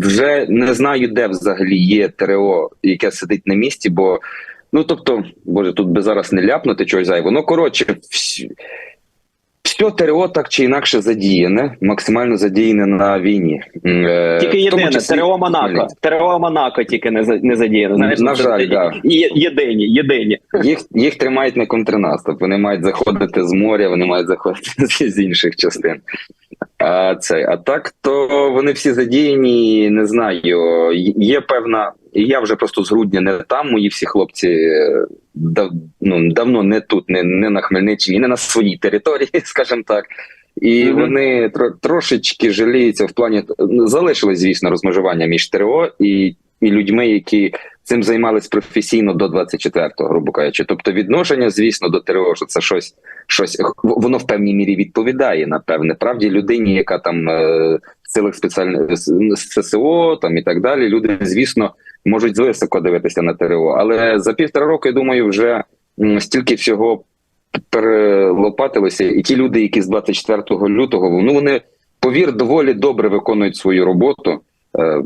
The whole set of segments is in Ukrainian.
вже не знаю, де взагалі є ТРО, яке сидить на місці, бо ну тобто, боже, тут би зараз не ляпнути чогось зайво. Ну коротше, все ТРО так чи інакше задіяне, максимально задіяне на війні. Е, Тільки єдине, числі ТРО Монако. ТРО Монако тільки не, за- не задіяно. Знаєш, На жаль, да. є- єдині, єдині. Їх, їх тримають на контрнаступ. Вони мають заходити з моря, вони мають заходити з інших частин. А це а так, то вони всі задіяні. Не знаю. Є певна, і я вже просто з грудня не там. Мої всі хлопці е, дав, ну, давно не тут, не, не на Хмельниччині, не на своїй території, скажімо так. І Мгм. вони тро, трошечки жаліються в плані залишилось, звісно, розмежування між ТРО і, і людьми, які цим займались професійно до 24-го, грубо кажучи. Тобто відношення, звісно, до ТРО, що це щось, щось воно в певній мірі відповідає напевне правді людині, яка там е, в силах спеціальних ССО там і так далі. Люди, звісно, можуть високо дивитися на ТРО. Але за півтора року, я думаю, вже стільки всього перелопатилося, і ті люди, які з 24 лютого, ну вони повір доволі добре виконують свою роботу. е,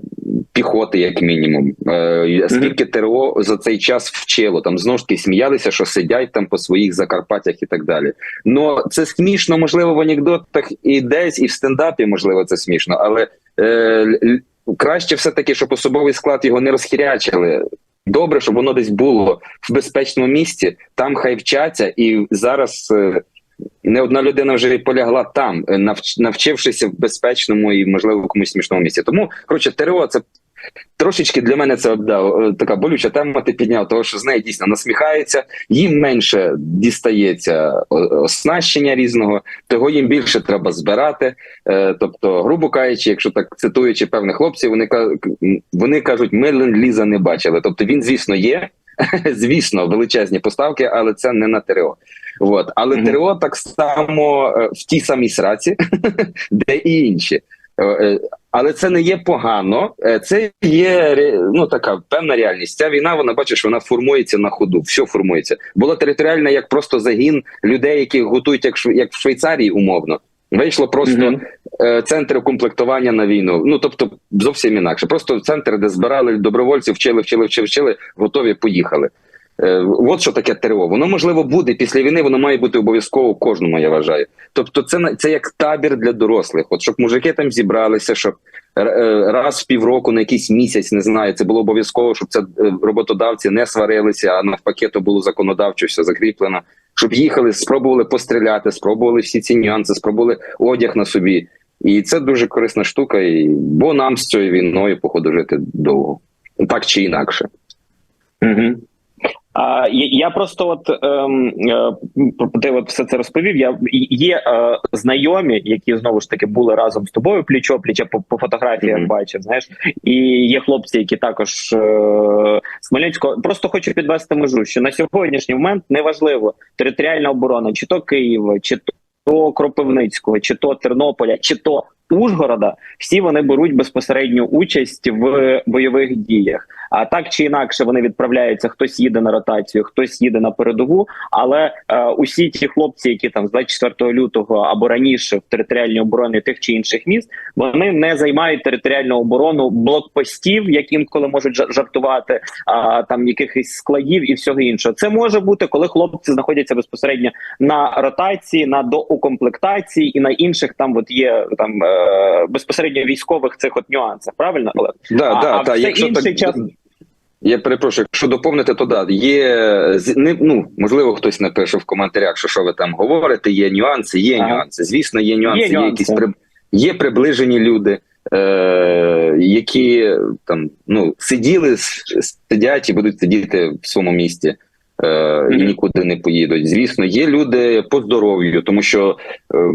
Піхоти, як мінімум, Е, скільки ТРО за цей час вчило там знову ж таки сміялися, що сидять там по своїх Закарпаттях і так далі. Ну це смішно, можливо, в анекдотах і десь, і в стендапі, можливо, це смішно, але е, краще все таки, щоб особовий склад його не розхірячили. Добре, щоб воно десь було в безпечному місці, там хай вчаться, і зараз е, не одна людина вже полягла там, е, навч, навчившися в безпечному і можливо в комусь смішному місці. Тому коротше, ТРО це трошечки для мене це да, е, така болюча тема. Ти підняв, того що з нею дійсно насміхаються, їм менше дістається оснащення різного, того їм більше треба збирати. Е, тобто, грубо кажучи, якщо так цитуючи певних хлопців, вони вони кажуть, ми ленд-ліза не бачили. Тобто він, звісно, є. Звісно, величезні поставки, але це не на ТРО. От. Але Мгм. ТРО так само е, в тій самій сраці, де і інші. Але це не є погано, е, це є ну така певна реальність. Ця війна, вона бачиш, вона формується на ходу. Все формується. Була територіальна як просто загін людей, які готують як як в Швейцарії, умовно. Вийшло просто е, центр комплектування на війну. Ну тобто зовсім інакше. Просто центр, де збирали добровольців, вчили, вчили, вчили, вчили, готові, поїхали. Е, От що таке ТРО. Воно можливо буде після війни, воно має бути обов'язково кожному, я вважаю. Тобто, це це як табір для дорослих. От щоб мужики там зібралися, щоб е, е, раз в півроку на якийсь місяць не знаю, це було обов'язково, щоб це роботодавці не сварилися, а навпаки, то було законодавчо все закріплено. Щоб їхали, спробували постріляти, спробували всі ці нюанси, спробували одяг на собі. І це дуже корисна штука, і, бо нам з цією війною, походу, жити довго. Так чи інакше. Угу. А, я, просто от ем, е, ти от все це розповів. Я є е, знайомі, які знову ж таки були разом з тобою пліч по, по фотографіях Мгм. бачив. Знаєш, і є хлопці, які також е, з Просто хочу підвести межу, що на сьогоднішній момент неважливо територіальна оборона, чи то Києва, чи то Кропивницького, чи то Тернополя, чи то Ужгорода. Всі вони беруть безпосередню участь в бойових діях. А так чи інакше вони відправляються. Хтось їде на ротацію, хтось їде на передову. Але е, усі ті хлопці, які там з 24 лютого або раніше в територіальній обороні тих чи інших міст, вони не займають територіальну оборону блокпостів, як інколи можуть жартувати, а там якихось складів і всього іншого. Це може бути, коли хлопці знаходяться безпосередньо на ротації, на доукомплектації і на інших там от є там е, безпосередньо військових цих от нюансах. Правильно, Олег? Да, а, да, а та, все якщо інший так, час Я перепрошую, якщо доповнити, то да, є не, ну, можливо, хтось напише в коментарях, що що ви там говорите, є нюанси, є Ага. нюанси. Звісно, є нюанси, Є є, нюанси. якісь при... є приближені люди, е, які там ну, сиділи, сидять і будуть сидіти в своєму місті. Е, і нікуди не поїдуть. Звісно, є люди по здоров'ю, тому що е, е,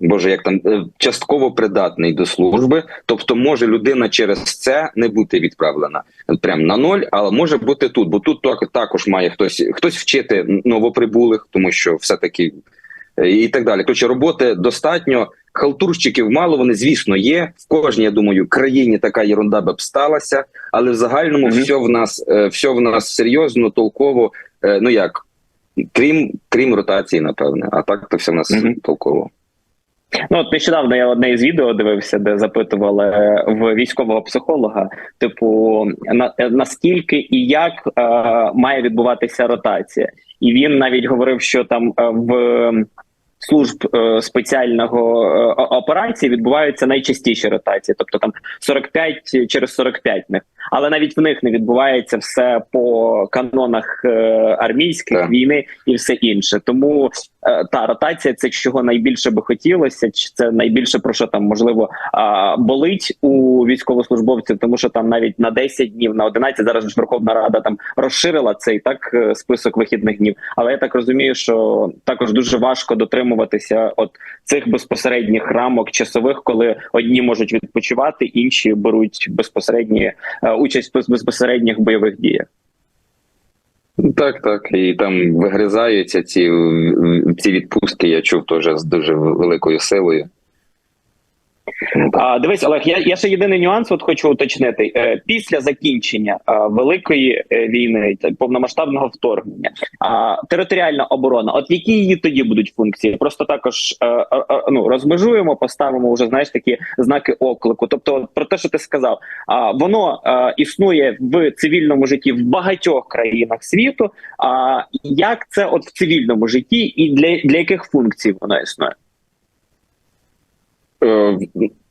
Боже, як там е, частково придатний до служби, тобто може людина через це не бути відправлена прямо на ноль, але може бути тут, бо тут також має хтось хтось вчити новоприбулих, тому що все таки і так далі. Короче, роботи достатньо. Халтурщиків мало, вони звісно є. В кожній, я думаю, країні така єрунда би б сталася, але в загальному Мгм. все в нас е, все в нас серйозно, толково. е, Ну як крім крім ротації, напевне, а так то все в нас Мгм. толково. Ну от нещодавно я одне із відео дивився, де запитували е, в військового психолога, типу, на наскільки і як е, має відбуватися ротація, і він навіть говорив, що там е, в служб е, спеціального е, операції відбуваються найчастіші ротації, тобто там 45 через 45 в них. Але навіть в них не відбувається все по канонах е, армійських Так. війни і все інше. Тому е, та ротація це чого найбільше би хотілося, чи це найбільше про що там можливо а, болить у військовослужбовців, тому що там навіть на 10 днів, на 11, зараз ж Верховна Рада там розширила цей так е, список вихідних днів. Але я так розумію, що також дуже важко дотримуватися от цих безпосередніх рамок часових, коли одні можуть відпочивати, інші беруть безпосередні е, участь в безпосередніх бойових діях. Так, так. І там вигризаються ці, ці відпустки, я чув теж з дуже великою силою. А, дивись, Олег, я, я ще єдиний нюанс от хочу уточнити. Е, після закінчення е, великої е, війни, та повномасштабного вторгнення, а, територіальна оборона, от які її тоді будуть функції? Просто також е, е, е, ну, розмежуємо, поставимо вже знаєш такі знаки оклику. Тобто, про те, що ти сказав, а, воно е, існує в цивільному житті в багатьох країнах світу. А як це от в цивільному житті, і для, для яких функцій воно існує? Е,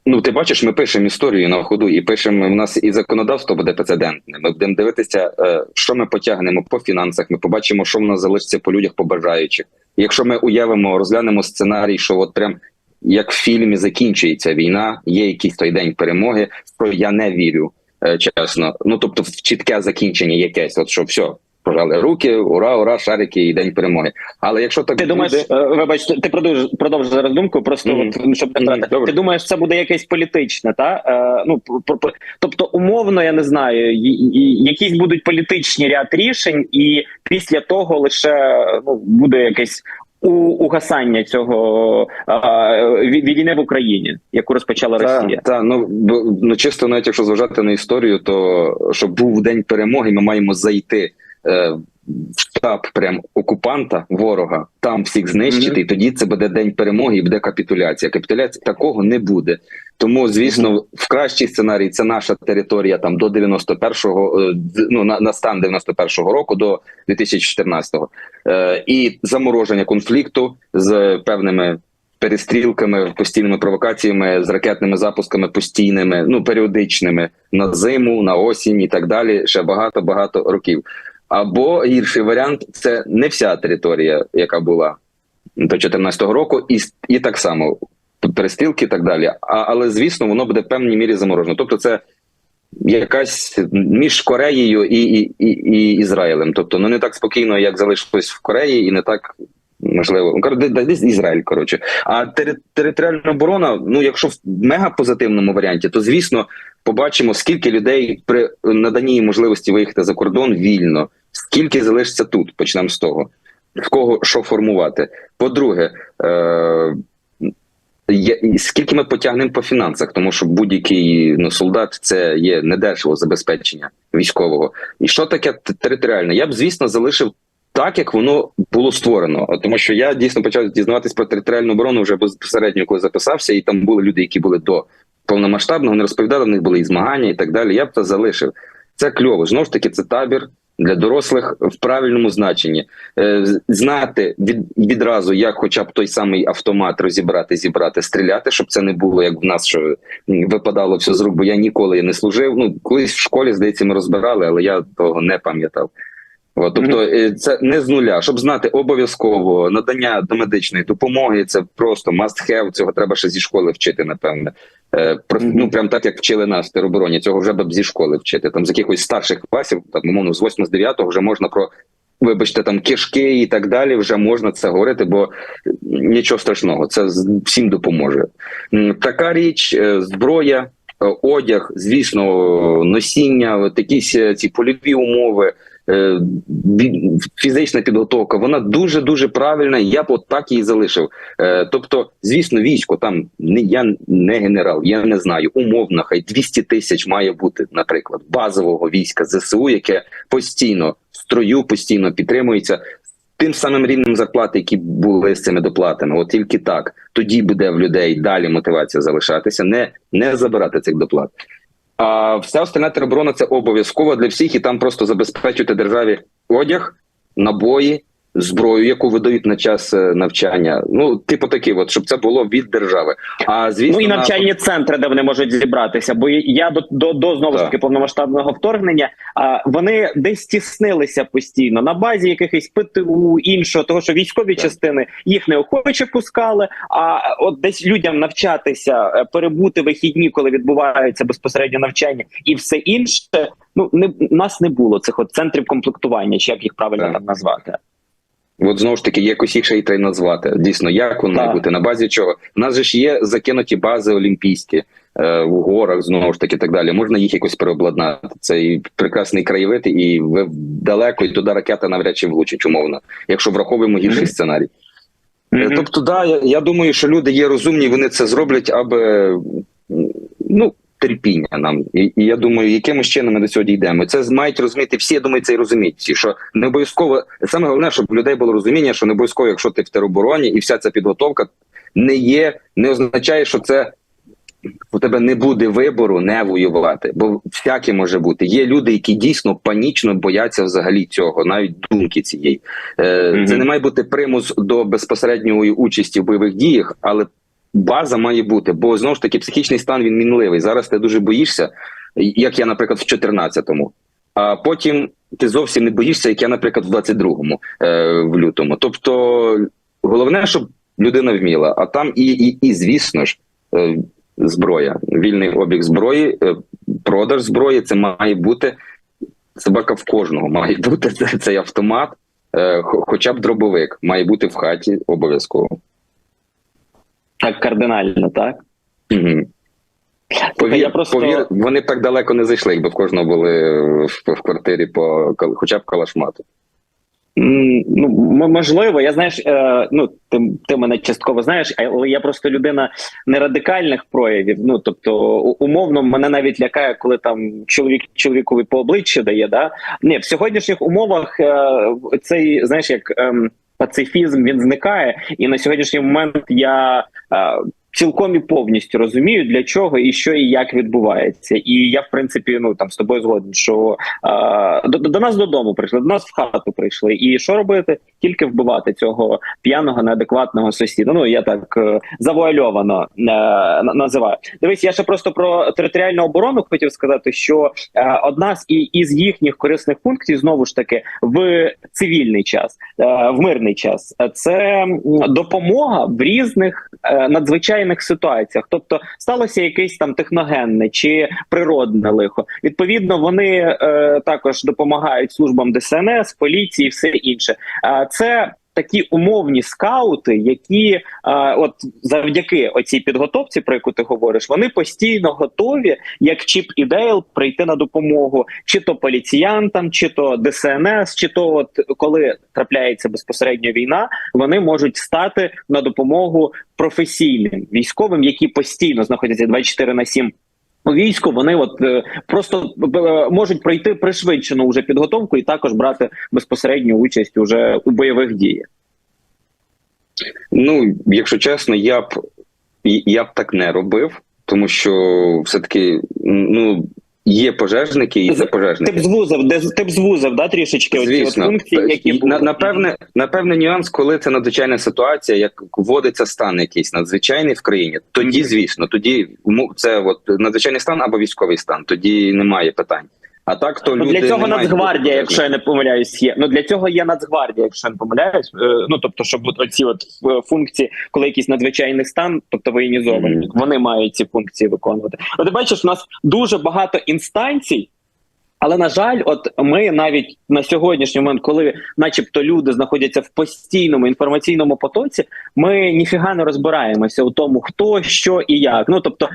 Ну, ти бачиш, ми пишемо історію на ходу і пишемо. У нас і законодавство буде прецедентне. Ми будемо дивитися, е, що ми потягнемо по фінансах. Ми побачимо, що в нас залишиться по людях, по бажаючих. Якщо ми уявимо, розглянемо сценарій, що от прям як в фільмі закінчується війна, є якийсь той день перемоги, що я не вірю, е, чесно. Ну тобто, в чітке закінчення якесь, от що все. Пожали руки, ура, ура, шарики і день перемоги. Але якщо так Ти думаєш, буде, е, вибач, ти продовж продовж зараз думку, просто Мгм. от, ну, щоб не втратити. добре. Ти думаєш, це буде якесь політичне, та е, ну про- про- тобто, умовно, я не знаю, і- і- якісь будуть політичні ряд рішень, і після того лише ну буде якесь у, угасання цього ві- війни в Україні, яку розпочала Росія. Так, та, ну, ну чисто навіть якщо зважати на історію, то щоб був день перемоги, ми маємо зайти штаб прям окупанта, ворога, там всіх знищити, Мгм. і тоді це буде день перемоги і буде капітуляція. Капітуляції такого не буде. Тому, звісно, в кращий сценарій це наша територія там до 91-го, е, ну на, на стан 91-го року до 2014-го. Е, і замороження конфлікту з певними перестрілками, постійними провокаціями, з ракетними запусками постійними, ну періодичними на зиму, на осінь і так далі. Ще багато багато років. Або гірший варіант це не вся територія, яка була до 2014 року, і, і так само перестрілки і так далі. А, але звісно, воно буде в певній мірі заморожено. Тобто, це якась між Кореєю і, і, і, і Ізраїлем. Тобто, ну не так спокійно, як залишилось в Кореї, і не так можливо. Ну, десь Ізраїль. Коротше, а тери, територіальна оборона, ну якщо в мега позитивному варіанті, то звісно побачимо, скільки людей при наданні можливості виїхати за кордон вільно, скільки залишиться тут. Почнемо з того. В кого що формувати. По-друге, е- скільки ми потягнемо по фінансах, тому що будь-який ну, солдат це є недешево забезпечення військового. І що таке територіальне? Я б, звісно, залишив так, як воно було створено. Тому що я дійсно почав дізнаватись про територіальну оборону вже безпосередньо, коли записався, і там були люди, які були до повномасштабного, не розповідали, в них були і змагання і так далі. Я б це залишив. Це кльово. Знову ж таки, це табір для дорослих в правильному значенні. Е, знати від, відразу, як хоча б той самий автомат розібрати, зібрати, стріляти, щоб це не було як в нас, що випадало все з рук, бо я ніколи не служив. Ну, колись в школі, здається, ми розбирали, але я того не пам'ятав. От, тобто е, це не з нуля, щоб знати обов'язково надання до медичної допомоги. Це просто must have, Цього треба ще зі школи вчити, напевне. Е, про, ну прям так як вчили нас в теробороні. Цього вже б зі школи вчити. Там з якихось старших класів, там умовно з 8 з 9 вже можна про. Вибачте, там кишки і так далі, вже можна це говорити, бо нічого страшного, це всім допоможе. Така річ, е, зброя, е, одяг, звісно, носіння, от якісь ці польові умови, фізична підготовка, вона дуже дуже правильна. Я б от так її залишив. Е, Тобто, звісно, військо там не я не генерал, я не знаю. Умовно, хай 200 тисяч має бути, наприклад, базового війська ЗСУ, яке постійно в строю, постійно підтримується. тим самим рівнем зарплати, які були з цими доплатами. От тільки так тоді буде в людей далі мотивація залишатися, не, не забирати цих доплат. А вся остальна тероборона це обов'язково для всіх, і там просто забезпечувати державі одяг, набої, зброю, яку видають на час е, навчання. Ну, типу такі, от щоб це було від держави. А звісно, Ну і на- навчальні центри, де вони можуть зібратися. Бо я до до, до знову ж таки повномасштабного вторгнення. А вони десь тіснилися постійно на базі якихось ПТУ, іншого, того що військові Так. частини їх неохоче пускали. А от десь людям навчатися, е, перебути вихідні, коли відбувається безпосередньо навчання, і все інше. Ну не нас не було цих от центрів комплектування, чи як їх правильно Так. там назвати. От знову ж таки, якось їх ще й треба назвати. Дійсно, як воно має Так. бути, на базі чого. У нас же ж є закинуті бази олімпійські е, в горах, знову ж таки, так далі. Можна їх якось переобладнати. Це і прекрасний краєвид, і ви далеко, і туди ракета навряд чи влучить, умовно, якщо враховуємо гірший сценарій. Е, Мгм. Тобто, да, я, я думаю, що люди є розумні, вони це зроблять, аби ну. Терпіння нам, і, і я думаю, якимось чином ми до цього дійдемо. Це мають розуміти всі. Я думаю, це і розуміють всі. Що не обов'язково саме головне, щоб у людей було розуміння, що не обов'язково, якщо ти в теробороні, і вся ця підготовка не є, не означає, що це у тебе не буде вибору не воювати, бо всяке може бути. Є люди, які дійсно панічно бояться взагалі цього, навіть думки цієї. Е, Мгм. Це не має бути примус до безпосередньої участі в бойових діях, але база має бути, бо знову ж таки психічний стан він мінливий. Зараз ти дуже боїшся, як я, наприклад, в 14-му, а потім ти зовсім не боїшся, як я, наприклад, в 22-му е, в лютому. Тобто, головне, щоб людина вміла, а там і, і, і звісно ж. е, Зброя, вільний обіг зброї, е, продаж зброї це має бути собака в кожного. Має бути цей автомат, е, хоча б дробовик, має бути в хаті обов'язково. Так кардинально, так. Угу. Повір, я просто- повір, вони б так далеко не зайшли, якби в кожного були в, в квартирі по хоча б калашмату. Ну, можливо, я знаєш, е, ну ти, ти мене частково знаєш, але я просто людина не радикальних проявів. Ну тобто, умовно, мене навіть лякає, коли там чоловік чоловікові по обличчю дає. Да? Ні, в сьогоднішніх умовах е, цей знаєш, як ем, пацифізм він зникає, і на сьогоднішній момент я. Е, Цілком і повністю розумію, для чого і що і як відбувається, і я в принципі ну там з тобою згоден, що е, до, до нас додому прийшли, до нас в хату прийшли. І що робити? Тільки вбивати цього п'яного неадекватного сусіда. Ну я так е, завуальовано е, називаю. Дивись, я ще просто про територіальну оборону хотів сказати, що е, одна з із їхніх корисних функцій знову ж таки в цивільний час, е, в мирний час, це допомога в різних е, надзвичайних ситуаціях. Тобто сталося якесь там техногенне чи природне лихо. Відповідно, вони е, також допомагають службам ДСНС, поліції, все інше. Е, це такі умовні скаути, які е, от завдяки оцій підготовці, про яку ти говориш, вони постійно готові, як Чіп і Дейл, прийти на допомогу, чи то поліціянтам, чи то ДСНС, чи то, от коли трапляється безпосередньо війна, вони можуть стати на допомогу професійним військовим, які постійно знаходяться 24 на 7 у війську. Вони от е, просто е, можуть пройти пришвидшену вже підготовку і також брати безпосередню участь уже у бойових діях. Ну, якщо чесно, я б я б так не робив, тому що все-таки ну, є пожежники і Ти пожежники. б звузив, де ти б звузив да, трішечки оці от функції, які були. на, напевне, напевне, нюанс, коли це надзвичайна ситуація, як вводиться стан якийсь надзвичайний в країні, тоді, звісно, тоді му- це от надзвичайний стан або військовий стан, тоді немає питань. А так то Ну, люди для цього Нацгвардія, якщо я не помиляюсь, є. Ну для цього є Нацгвардія, якщо я не помиляюсь. Е, Ну тобто, щоб оці от е, функції, коли якийсь надзвичайний стан, тобто воєнізовані, Мгм. вони мають ці функції виконувати. От ти бачиш, у нас дуже багато інстанцій. Але на жаль, от ми навіть на сьогоднішній момент, коли, начебто, люди знаходяться в постійному інформаційному потоці, ми ніфіга не розбираємося у тому, хто що і як. Ну тобто,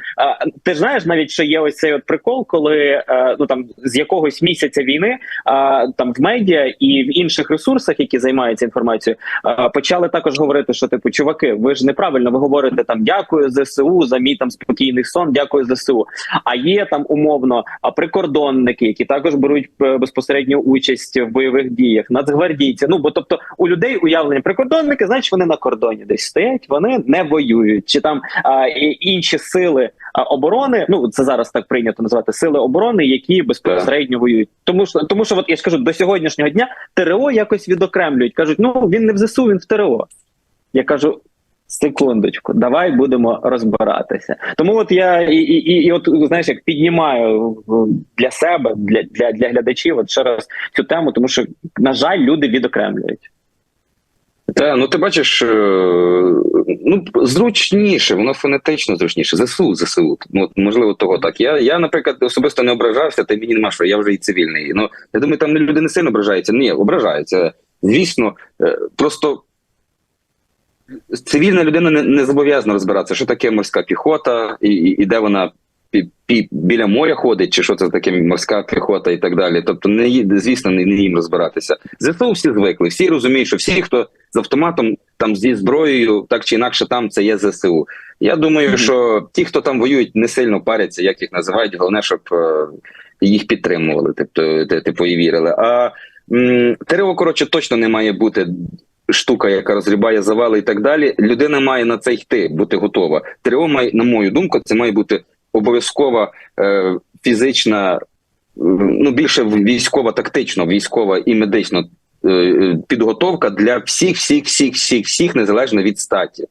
ти ж знаєш, навіть що є ось цей от прикол, коли е, ну там з якогось місяця війни там в медіа і в інших ресурсах, які займаються інформацією, почали також говорити, що типу, чуваки, ви ж неправильно, ви говорите там дякую ЗСУ за мій там спокійний сон, дякую ЗСУ. А є там умовно прикордонники, які також беруть е, безпосередню участь в бойових діях, нацгвардійці. Ну бо тобто у людей уявлення прикордонники, значить вони на кордоні десь стоять, вони не воюють, чи там а, і інші сили оборони. Ну це зараз так прийнято називати сили оборони, які безпосередньо воюють. Тому що тому, що от я ж кажу, до сьогоднішнього дня ТРО якось відокремлюють. кажуть, ну він не в ЗСУ, він в ТРО. Я кажу. Секундочку, давай будемо розбиратися. Тому от я і, і, і, от знаєш, як піднімаю для себе, для, для, для глядачів, от ще раз цю тему, тому що на жаль, люди відокремлюють. Та ну ти бачиш, е, ну зручніше, воно фонетично зручніше. ЗСУ, ЗСУ. Ну можливо, того так. Я, я, наприклад, особисто не ображався, та мені нема що, я вже і цивільний. Ну я думаю, там люди не сильно ображаються. Ні, ображаються. Звісно, е, просто цивільна людина не, не зобов'язана розбиратися, що таке морська піхота, і, і, і де вона пі, пі, біля моря ходить, чи що це таке морська піхота і так далі. Тобто, не звісно, не, не їм розбиратися. ЗСУ всі звикли, всі розуміють, що всі, хто з автоматом, там зі зброєю, так чи інакше, там це є ЗСУ. Я думаю, Мгм. що ті, хто там воюють, не сильно паряться, як їх називають. Головне, щоб е, їх підтримували, тобто типу і вірили. А м, ТРО, коротше, точно не має бути. Штука, яка розрібає завали і так далі, людина має на це йти, бути готова. ТРО має, на мою думку, це має бути обов'язкова е, фізична, е, ну більше військова, тактично, військова і медична е, підготовка для всіх, всіх, всіх, всіх, всіх, незалежно від статі.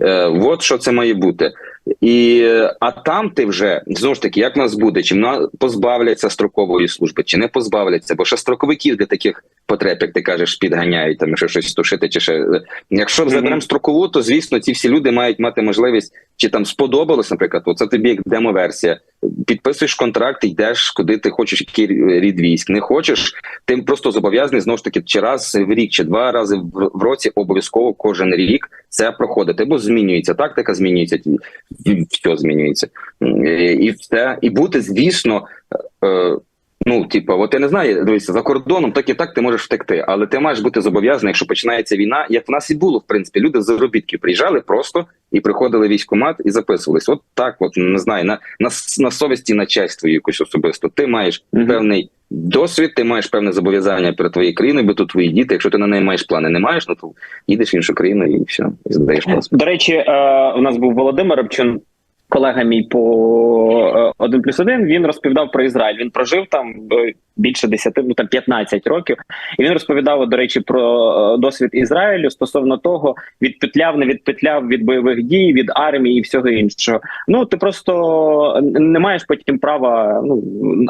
Е, от що це має бути. І, а там ти вже знову ж таки, як нас буде, чи на позбавляться строкової служби, чи не позбавляться, бо ще строковиків для таких потреб, як ти кажеш, підганяють там, якщо щось тушити, чи ще якщо заберемо строкову, то звісно, ці всі люди мають мати можливість, чи там сподобалось, наприклад, оце тобі як демо-версія. Підписуєш контракт, йдеш, куди ти хочеш, який рід військ. Не хочеш, ти просто зобов'язаний знову ж таки чи раз в рік, чи два рази в, році обов'язково кожен рік це проходити, бо змінюється тактика, змінюється все змінюється. І, все, і бути, звісно. Е, Ну, типу, от я не знаю, дивися, за кордоном так і так ти можеш втекти, але ти маєш бути зобов'язаний, якщо починається війна, як в нас і було, в принципі, люди з заробітків приїжджали просто і приходили в військкомат і записувались. От так, от не знаю, на, на, на совісті, на честь твою особисто. Ти маєш Мгм. певний досвід, ти маєш певне зобов'язання перед твоєю країною, бо тут твої діти. Якщо ти на неї маєш плани, не маєш, ну то їдеш в іншу країну і все, і здаєш паспорт. До речі, е, у нас був Володимир Рибчин, колега мій по один плюс один. Він розповідав про Ізраїль. Він прожив там е, більше 10, ну там 15 років. І він розповідав, до речі, про е, досвід Ізраїлю стосовно того, відпетляв, не відпетляв від бойових дій, від армії і всього іншого. Ну ти просто не маєш потім права ну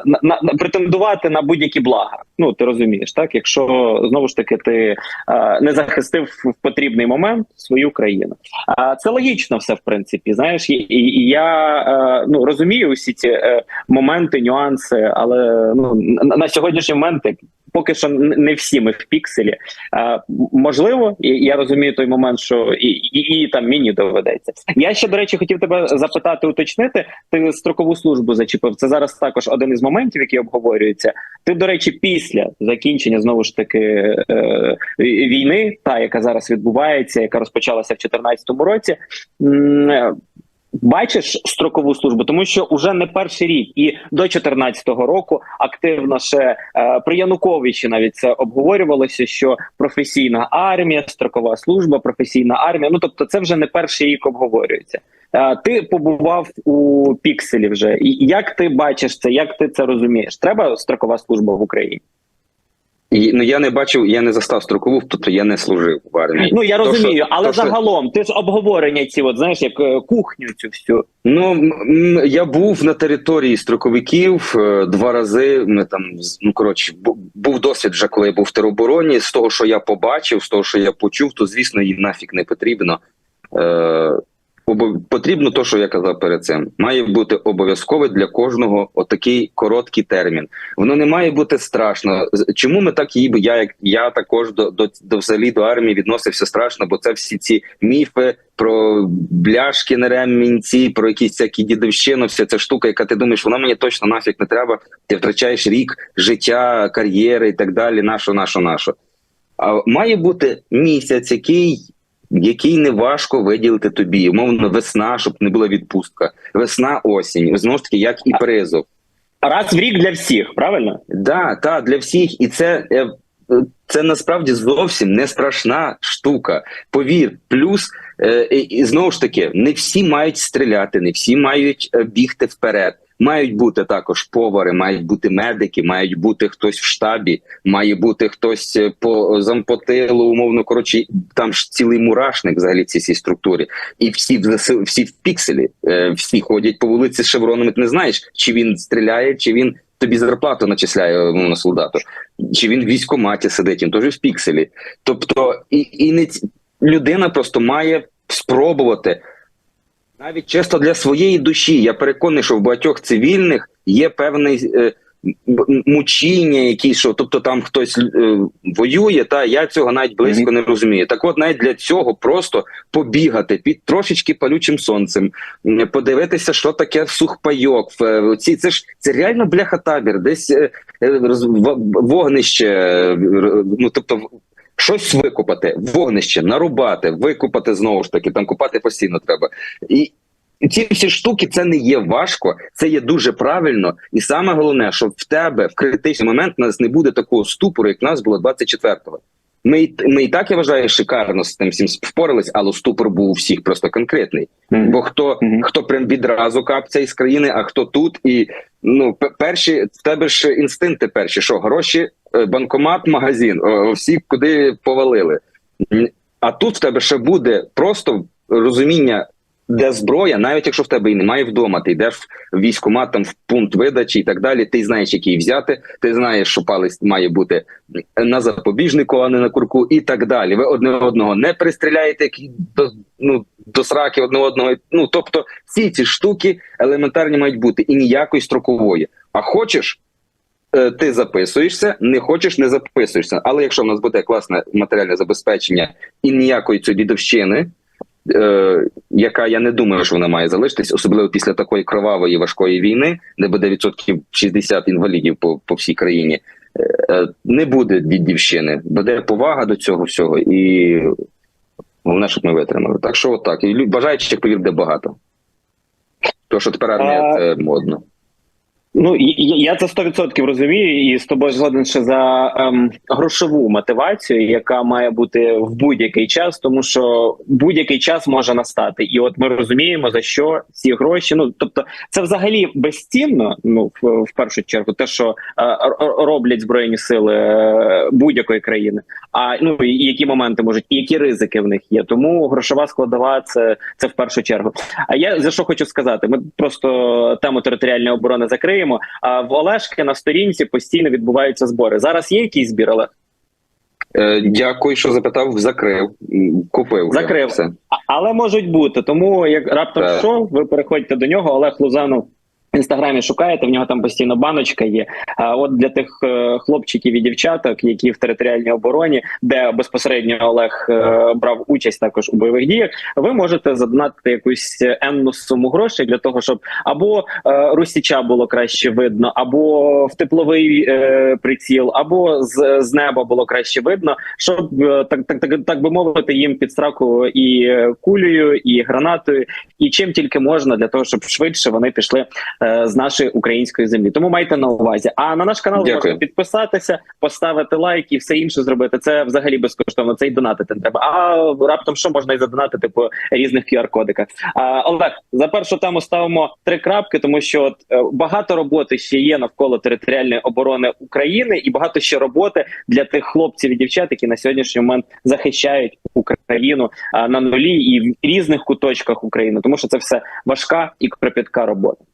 на, на, на претендувати на будь-які блага. Ну ти розумієш, так якщо знову ж таки ти е, не захистив в потрібний момент свою країну. А це логічно, все в принципі. Знаєш, і, і, я е, ну розумію усі ці е, моменти, нюанси, але ну на, сьогоднішній момент поки що не всі ми в пікселі. Е, можливо, і я розумію той момент, що і, і, і там мені доведеться. Я ще до речі хотів тебе запитати, уточнити. Ти строкову службу зачепив. Це зараз також один із моментів, який обговорюється. Ти, до речі, після закінчення знову ж таки е, війни, та яка зараз відбувається, яка розпочалася в 2014 році. Бачиш строкову службу, тому що уже не перший рік, і до 2014 року активно ще е, при Януковичі навіть це обговорювалося, що професійна армія, строкова служба, професійна армія. Ну тобто, це вже не перший рік обговорюється. Е, ти побував у пікселі вже. І як ти бачиш це? Як ти це розумієш? Треба строкова служба в Україні? І, ну я не бачив, я не застав строкову, тобто я не служив в армії. Ну я То, розумію, що- але то, що- загалом ти ж обговорення ці, от знаєш, як е, кухню цю всю. Ну я був на території строковиків е, два рази. Ми там ну коротше, був досвід вже, коли я був в теробороні. З того, що я побачив, з того, що я почув, то звісно їй нафіг не потрібно. Е, потрібно то, що я казав перед цим. Має бути обов'язково для кожного отакий короткий термін. Воно не має бути страшно. Чому ми так її? Я як я також до, до, до взагалі до армії відносився страшно, бо це всі ці міфи про бляшки на ремінці, про якісь всякі дідовщину, вся ця штука, яка ти думаєш, вона мені точно нафіг не треба. Ти втрачаєш рік життя, кар'єри і так далі. Нашо, нашо, нашо. А має бути місяць, який. Який не важко виділити тобі, умовно, весна, щоб не була відпустка, весна, осінь, знову ж таки, як і призов. Раз в рік для всіх, правильно? Да, та для всіх, і це, е, це насправді зовсім не страшна штука. Повір, плюс е, і, знову ж таки, не всі мають стріляти, не всі мають е, бігти вперед. Мають бути також повари, мають бути медики, мають бути хтось в штабі, має бути хтось е, по зампотилу, умовно коротше, там ж цілий мурашник взагалі в цій структурі. І всі в всі в пікселі, е, всі ходять по вулиці з шевронами. Ти не знаєш, чи він стріляє, чи він тобі зарплату начисляє ну, на солдату, чи він в військкоматі сидить, він теж в пікселі. Тобто, і, і не людина просто має спробувати навіть чисто для своєї душі. Я переконаний, що в багатьох цивільних є певний. е, Мучіння, якісь що, тобто там хтось е, воює, та я цього навіть близько не розумію. Так, от навіть для цього просто побігати під трошечки палючим сонцем, подивитися, що таке сухпайок. в- е, це ж це реально бляха табір, десь е, е, роз- в- вогнище. е, Ну тобто, щось викопати, вогнище, нарубати, викопати знову ж таки, там купати постійно треба. І ці всі штуки це не є важко, це є дуже правильно. І саме головне, що в тебе в критичний момент у нас не буде такого ступору, як в нас було 24-го. Ми, ми і так я вважаю шикарно з тим всім впорались, але ступор був у всіх просто конкретний. Бо хто Мгм. хто прям відразу капця із країни, а хто тут, і ну перші в тебе ж інстинкти перші, що гроші, е, банкомат, магазин, всі куди повалили. А тут в тебе ще буде просто розуміння, де зброя, навіть якщо в тебе і немає вдома, ти йдеш в військкомат, там в пункт видачі і так далі. Ти знаєш, який взяти, ти знаєш, що палець має бути на запобіжнику, а не на курку, і так далі. Ви одне одного не пристріляєте до, ну, до сраки одне одного. Ну тобто, всі ці штуки елементарні мають бути і ніякої строкової. А хочеш. е, Ти записуєшся, не хочеш, не записуєшся. Але якщо в нас буде класне матеріальне забезпечення і ніякої цієї дідовщини, е, яка я не думаю, що вона має залишитись, особливо після такої кровавої важкої війни, де буде відсотків 60 інвалідів по, по всій країні, е, не буде дідівщини, буде повага до цього всього, і головне, щоб ми витримали. Так що отак. І бажаючих повір, де багато. То, що тепер армія це модно. Ну я це 100% розумію, і з тобою згоден ще за ем, грошову мотивацію, яка має бути в будь-який час, тому що будь-який час може настати, і от ми розуміємо за що ці гроші. Ну тобто, це взагалі безцінно. Ну в, в першу чергу, те, що е, роблять збройні сили е, будь-якої країни. А ну і які моменти можуть, і які ризики в них є. Тому грошова складова це, це в першу чергу. А я за що хочу сказати? Ми просто тему територіальної оборони закриємо. А в Олешки на сторінці постійно відбуваються збори. Зараз є якийсь збір, Олег? Е, дякую, що запитав, закрив, купив. Закрив. Все. Але можуть бути. Тому як раптом Так. що, ви переходьте до нього. Олег Лузанов інстаграмі шукаєте. В нього там постійно баночка є. А от для тих е, хлопчиків і дівчаток, які в територіальній обороні, де безпосередньо Олег е, брав участь також у бойових діях, ви можете задонатити якусь енну суму грошей для того, щоб або е, русіча було краще видно, або в тепловий приціл, або з, з неба було краще видно, щоб так, так, так, так би мовити, їм під страку і кулею, і гранатою, і чим тільки можна для того, щоб швидше вони пішли з нашої української землі. Тому майте на увазі. А на наш канал Дякую. можна підписатися, поставити лайк і все інше зробити. Це взагалі безкоштовно. Це й донатити не треба. А раптом що можна і задонатити по різних QR-кодиках. Олег, за першу тему ставимо три крапки, тому що от, е, багато роботи ще є навколо територіальної оборони України, і багато ще роботи для тих хлопців і дівчат, які на сьогоднішній момент захищають Україну на нулі і в різних куточках України, тому що це все важка і кропітка робота.